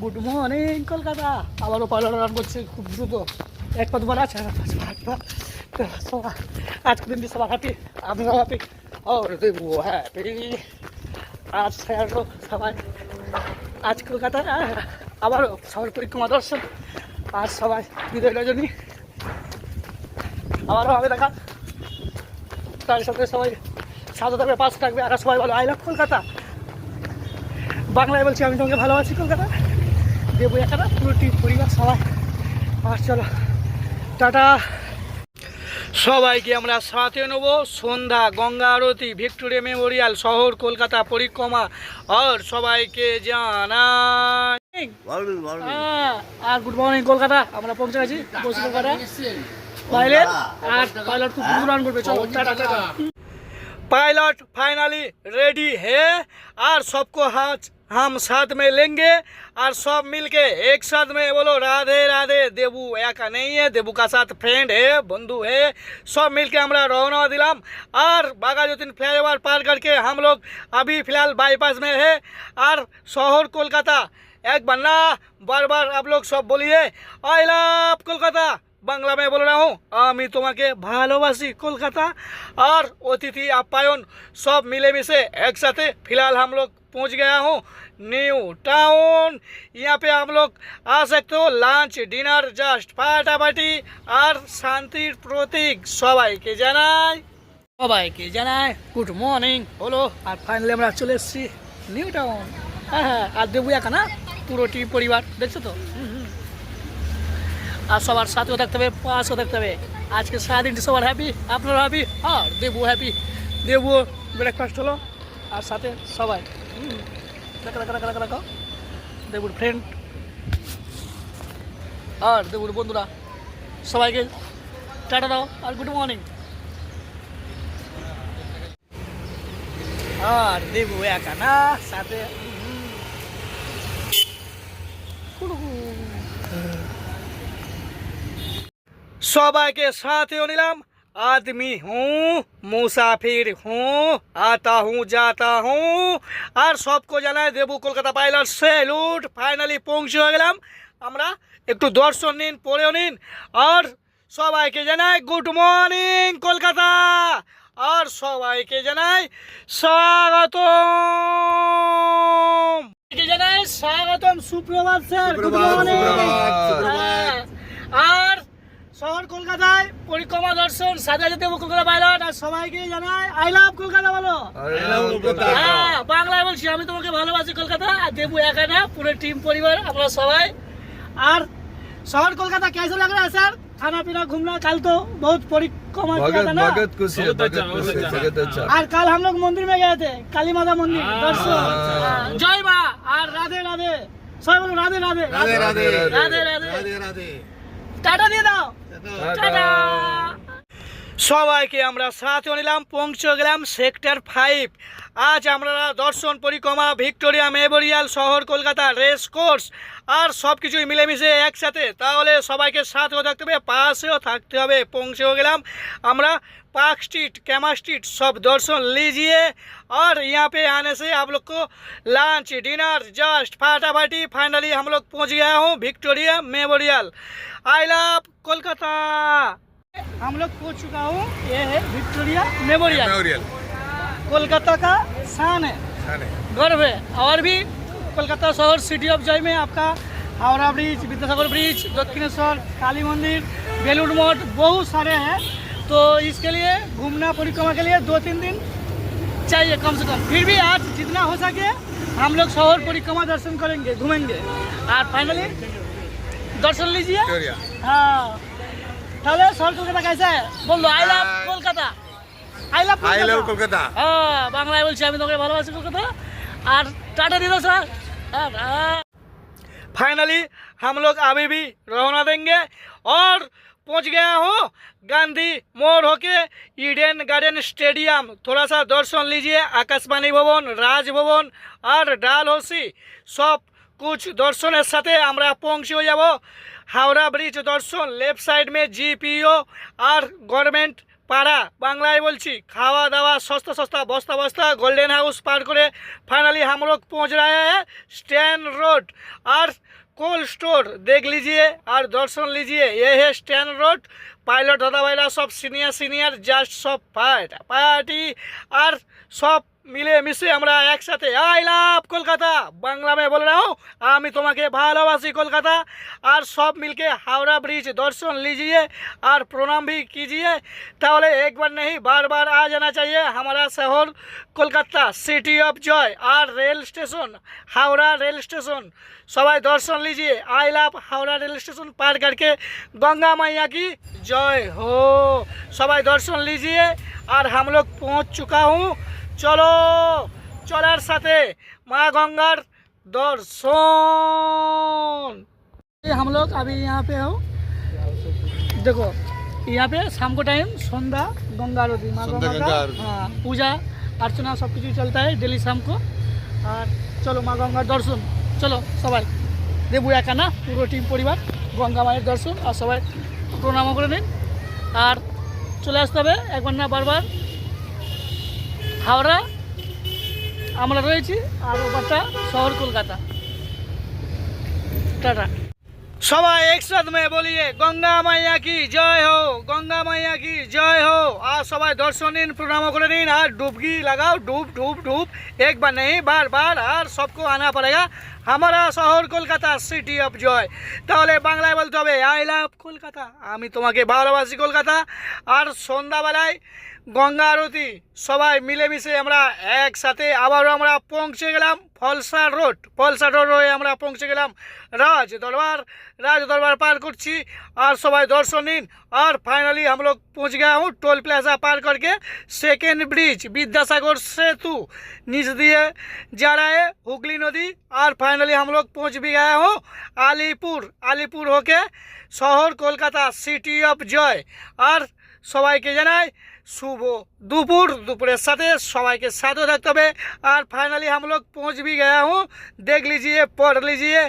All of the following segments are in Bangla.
Good morning Kolkata. আবারও পাইলট রান করছে খুব দ্রুত। এক পা দুবার আছে আজকে দিন সবাই হ্যাপি আমিও হ্যাপি ও দেবু হ্যাপি আজ স্যারও সবাই আজ কলকাতা, আবারও সবার পরিক্রমা দর্শন আজ সবাই বিদায় রজনী আবারও হবে দেখা। তার সাথে সবাই সাথে থাকবে পাশে থাকবে আর সবাই বলো আই লাভ কলকাতা। বাংলায় বলছি আমি তোমাকে আছি কলকাতা। দেবো পুরো ট্রিপ পরিবার সবাই। আর চলো টাটা। সবাইকে আমরা সাথে নেব। সন্ধ্যা গঙ্গা আরতি ভিক্টোরিয়া মেমোরিয়াল শহর কলকাতা পরিক্রমা। আর সবাইকে জানাই। আর গুড মর্নিং কলকাতা। আমরা পৌঁছে গেছি কলকাতা। পাইলট পাইলট চলো tata tata. Pilot finally ready হে? और सबको हाथ हम साथ में लेंगे और सब मिलके एक साथ में बोलो, राधे राधे देबू एका नहीं है देबू का साथ फ्रेंड है, बंधु है। सब मिलके हमरा रवाना दिलाम। और बागा जोतिन फ्लाईओवर पार करके हम लोग अभी फ़िलहाल बाईपास में है। और शहर कोलकाता, एक बार ना बार बार आप लोग सब बोलिए आई लव कोलकाता! বাংলা में बोल रहा हूँ আমি তোমাকে ভালোবাসি কলকাতা और अतिथि आप्यायन सब मिले मिसे एक साथ फिलहाल हम लोग पहुँच गया हूँ न्यू टाउन यहाँ पे हम लोग आ सकते हो লাঞ্চ ডিনার জাস্ট ফাটাফাটি আর শান্তির প্রতীক সবাইকে জানাই সবাইকে জানাই গুড মর্নিং হলো আর ফাইনালি আমরা চলে এসেছি নিউ টাউন হ্যাঁ হ্যাঁ আর দেবু একা না পুরো টিম পরিবার দেখছো তো হুম, হুম। আর সবার সাথেও থাকতে হবে পাশেও থাকতে হবে। আজকে সারাদিনটি সবার হ্যাপি আপনারা হ্যাপি আর দেবু হ্যাপি দেবু ব্রেকফাস্ট হলো আর সাথে সবাই। দেখা দেখা দেখা দেখা দেবুর ফ্রেন্ড আর দেবুর বন্ধুরা। সবাইকে টাটা দাও আর গুড মর্নিং আর দেবু একা না সাথে হুম, সবাইকে সাথেও নিলাম आदमी हूँ मुसाफिर हूँ आता हूँ जाता हूँ আর সবকো জানায় Debu Kolkata pilot salute finally পৌঁছে হয়ে গেলাম আমরা একটু দর্শন নিন পড়েও নিন আর সবাইকে জানাই গুড মর্নিং কলকাতা আর সবাইকে জানাই স্বাগতম সবাইকে জানাই স্বাগতম সুপ্রভাত স্যার গুড সুপ্রভাত, মর্নিং সুপ্রভাত, সুপ্রভাত। আর শহর কলকাতায় পরিক্রমা দর্শন সাজা যেতে কলকাতা পাইলট আর সবাইকে জানাই আই লাভ কলকাতা বলো হ্যাঁ বাংলায় বলছি আমি তোমাকে ভালোবাসি কলকাতা আর দেবু একা না পুরো টিম পরিবার আমরা সবাই আর शहर कोलकाता कैसे लग रहा है सर खाना पीना घूमना कल तो बहुत परिक्रमा किया भगत था ना भगत खुशी है भगत खुशी है भगत अच्छा और कल हम लोग मंदिर में गए थे काली माता मंदिर दर्शन हाँ। हाँ, जय माँ और राधे राधे सब बोलो राधे राधे राधे राधे राधे राधे টাটা দিয়ে দাও। টাটা। সবাইকে আমরা সাথে নিলাম পৌঁছে গেলাম সেক্টর ফাইভ আজ আমরা দর্শন পরিক্রমা ভিক্টোরিয়া মেমোরিয়াল শহর কলকাতা রেস কোর্স আর সব কিছুই মিলেমিশে একসাথে তাহলে সবাইকে সাথেও থাকতে হবে পাশেও থাকতে হবে পৌঁছেও গেলাম আমরা पार्क स्ट्रीट कैमा स्ट्रीट सब दर्शन लीजिए और यहाँ पे आने से आप लोग को लंच डिनर जस्ट फाटाफाटी फाइनली हम लोग पहुँच गया हूँ Victoria Memorial I love Kolkata हम लोग पहुँच चुका हूँ। ये है विक्टोरिया मेमोरियल। मेमोरियल। कोलकाता का शान है। गर्व है। और भी कोलकाता शहर सिटी ऑफ़ जय में आपका हावड़ा ब्रिज विद्यासागर ब्रिज दक्षिणेश्वर काली मंदिर बेलूर मठ बहुत सारे हैं। तो इसके लिए घूमना परिक्रमा के लिए दो तीन दिन चाहिए कम से कम। फिर भी आज जितना हो सके हम लोग शहर परिक्रमा दर्शन करेंगे घूमेंगे। और फाइनली दर्शन लीजिए। हाँ। তাহলে শহর কলকাতা कैसा है বললো I love Kolkata I love I love Kolkata হ্যাঁ বাংলায় বলছি আমি তোকে ভালোবাসি কলকাতা আর টাটা দিয়ে দাও স্যার फाइनली हम लोग अभी भी रवाना देंगे और पहुंच गया हूँ गांधी मोड़ होके ईडन गार्डन स्टेडियम थोड़ा सा दर्शन लीजिए आकाशवाणी भवन राजभवन और ডালহসি সব कुछ দর্শনের সাথে আমরা পৌঁছে যাব হাওড়া ব্রিজ দর্শন লেফট সাইড মে জিপিও আর গভর্নমেন্ট পাড়া বাংলায় বলছি খাওয়া দাওয়া সস্তা সস্তা বস্তা বস্তা গোল্ডেন হাউস পার করে फाइनली हम लोग पहुंच रहे हैं स्टैन रोड और कोल्ड स्टोर देख लीजिए और दर्शन लीजिए ये है स्टैन रोड पायलट दादा भाईरा सब सीनियर सीनियर जस्ट सब पार्टी और सब মিলে মিশে আমরা একসাথে আই লাভ কলকাতা বাংলা में बोल रहा हूँ আমি তোমাকে ভালোবাসি কলকাতা আর সব মিলকে हावड़ा ब्रिज दर्शन लीजिए और प्रणाम भी कीजिए তাহলে एक बार नहीं बार बार आ जाना चाहिए हमारा शहर कोलकाता सिटी ऑफ जॉय और rail station Howrah rail station সবাই দর্শন लीजिए आई लाभ हावड़ा रेल स्टेशन पार करके गंगा मैया की जय हो সবাই দর্শন लीजिए और हम लोग पहुंच चुका हूँ चलो চলার সাথে মা গঙ্গার দর্শন ये हम लोग अभी यहाँ पे हो देखो यहाँ पे शाम को टाइम संध्या गंगा आरती माँ संध्या गंगा गंगा का आरती। हाँ पूजा अर्चना सब কিছু चलता है डेली शाम को আর চলো মা গঙ্গার দর্শন চলো সবাই দেবু একা না পুরো টিম পরিবার গঙ্গা মায়ের দর্শন আর সবাই প্রণামও করে নিন আর চলে আসতে হবে একবার না বারবার হাওড়া, আমরা রয়েছি আর ওপারটা শহর কলকাতা। টাটা। সবাই একসাথ মেয়ে বলিয়ে, গঙ্গা মাইয়া কি, জয় হো, গঙ্গা মাইয়া কি, জয় হো। আর সবাই দর্শন নিন, প্রণাম করে নিন, আর ডুবকি লাগাও, ডুব ডুব ডুব। একবার নেই বার বার আর সবকো আনা পড়েগা। আমরা শহর কলকাতা সিটি অফ জয় তাহলে বাংলায় বলতে হবে আই লাভ কলকাতা আমি তোমাকে ভালোবাসি কলকাতা আর সন্ধ্যাবেলায় গঙ্গা আরতি সবাই মিলেমিশে আমরা একসাথে আবারও আমরা পৌঁছে গেলাম ফলসা রোড ফলসা রোড হয়ে আমরা পৌঁছে গেলাম রাজ দরবার राज दरबार पार করছি আর সবাই দর্শন নিন আর ফাইনালি हम लोग पहुंच गया हूँ टोल प्लाजा पार करके सेकेंड ब्रिज विद्यासागर सेतु नीच दिए जा रहा है हुगली नदी और फाइनली हम लोग पहुंच भी गया हूँ আলিপুর আলিপুর होके শহর কলকাতা সিটি অফ জয় আর সবাইকে জানাই শুভ দুপুর দুপুরের সাথে সবাইকে সাথে থাকতে হবে আর फाइनली हम लोग पहुंच भी गया हूँ देख लीजिए पढ़ लीजिए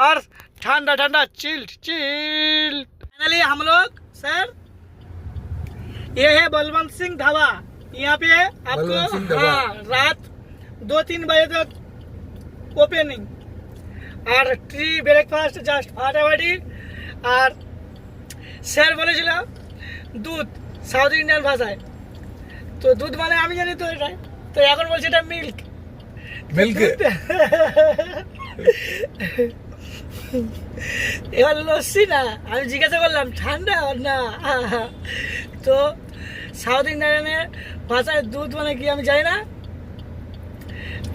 और ठंडा ठंडा चिल्ड चिल फाइनली हम लोग सर ये है बलवंत सिंह ढाबा यहाँ पे बलवंत सिंह आपको ढाबा। हाँ रात दो तीन बजे तक ओपनिंग আর ট্রি ব্রেকফাস্ট জাস্ট ফাটাফাটি আর স্যার বলেছিল দুধ সাউথ ইন্ডিয়ান ভাষায়। তো দুধ মানে আমি জানি তো এটাই তো এখন বলছি এটা মিল্ক মিল্ক এবার লস্যি না আমি জিজ্ঞাসা করলাম ঠান্ডা না? তো সাউথ ইন্ডিয়ানের ভাষায় দুধ মানে কি আমি জানি না।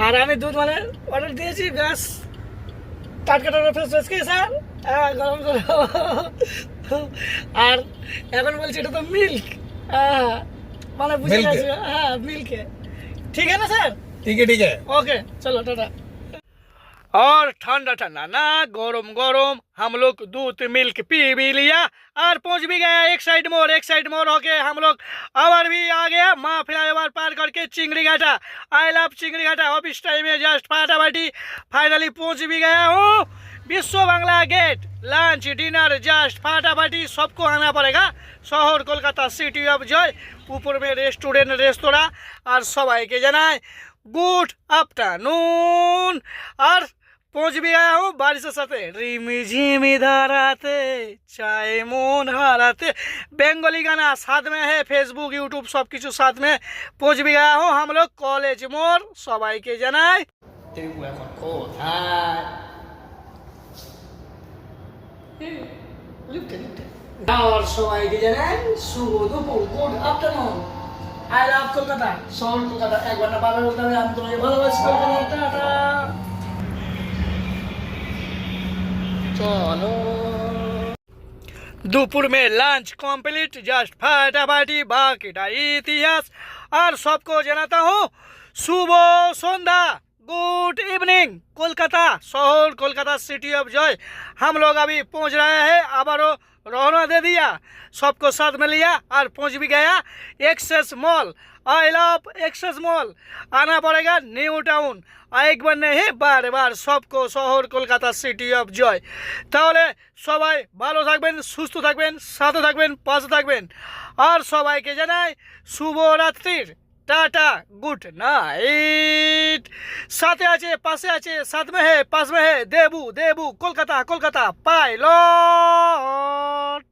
আর আমি দুধ মানে অর্ডার দিয়েছি ব্যাস। টাটকা টাটকা ফ্রেস স্যার। গরম গরম। আর এখন বলছি এটা তো মিল্ক মানে বুঝে Milk? গেছি হ্যাঁ মিল্কে ঠিক আছে না স্যার ठीक है ठीक है ओके चलो टाटा और ठंडा ठंडा ना गरम गरम हम लोग दूध मिल्क पी भी लिया और पहुंच भी गया एक साइड मोड़ एक साइड मोड़ होके हम लोग और भी आ गया माँ फ्लाईओवर पार करके चिंगड़ी घाटा I love Chingri Ghata office time में जस्ट फाटाफाटी फाइनली पहुंच भी गया हूँ Biswa Bangla gate lunch dinner just फाटाफाटी सबको आना पड़ेगा शहर कोलकाता सिटी ऑफ जॉय ऊपर में रेस्टोरेंट रेस्तोरां और सबाई के জানায় গুড আফটারনুন আর পৌঁছ भी आया हूँ बारिशों साथे रिमी झिमी धाराते चाय মন হারাতে বেঙ্গলি গানা সাথ में है फेसबुक यूट्यूब सब কিছু साथ में पहुँच भी गया हूँ हम लोग कॉलेज मोड़ সবাইকে জানাই দেবু এখন কোথায় লুকটা লুকটা আমার সবাইকে জানেন শুভ দুপুর good afternoon I love Kolkata শহর কলকাতা একবার না বারবার বলতে হবে, আমি তোমাকে ভালোবাসি কলকাতা টাটা। চলো। দুপুর মে লাঞ্চ কমপ্লিট জাস্ট ফাটাফাটি বাকিটা ইতিহাস। আর সবকো জানাতা হুঁ, শুভ সন্ধ্যা। गुड इवनिंग कोलकाता शहर कोलकाता सिटी ऑफ जॉय हम लोग अभी पहुंच रहे हैं आबारो रौना दे दिया सबको साथ में लिया और पहुंच भी गया Axis Mall I love Axis Mall आना पड़ेगा न्यू टाउन एक बार नहीं बार বার सबको শহর কলকাতা সিটি অফ জয় তাহলে সবাই ভালো থাকবেন সুস্থ থাকবেন সাথে থাকবেন পাশে থাকবেন আর সবাইকে জানাই শুভরাত্রির টাটা, গুড নাইট। সাথে আছে, পাশে আছে সাদমে হে পাশমে হে দেবু দেবু, কলকাতা কলকাতা, পাইলট।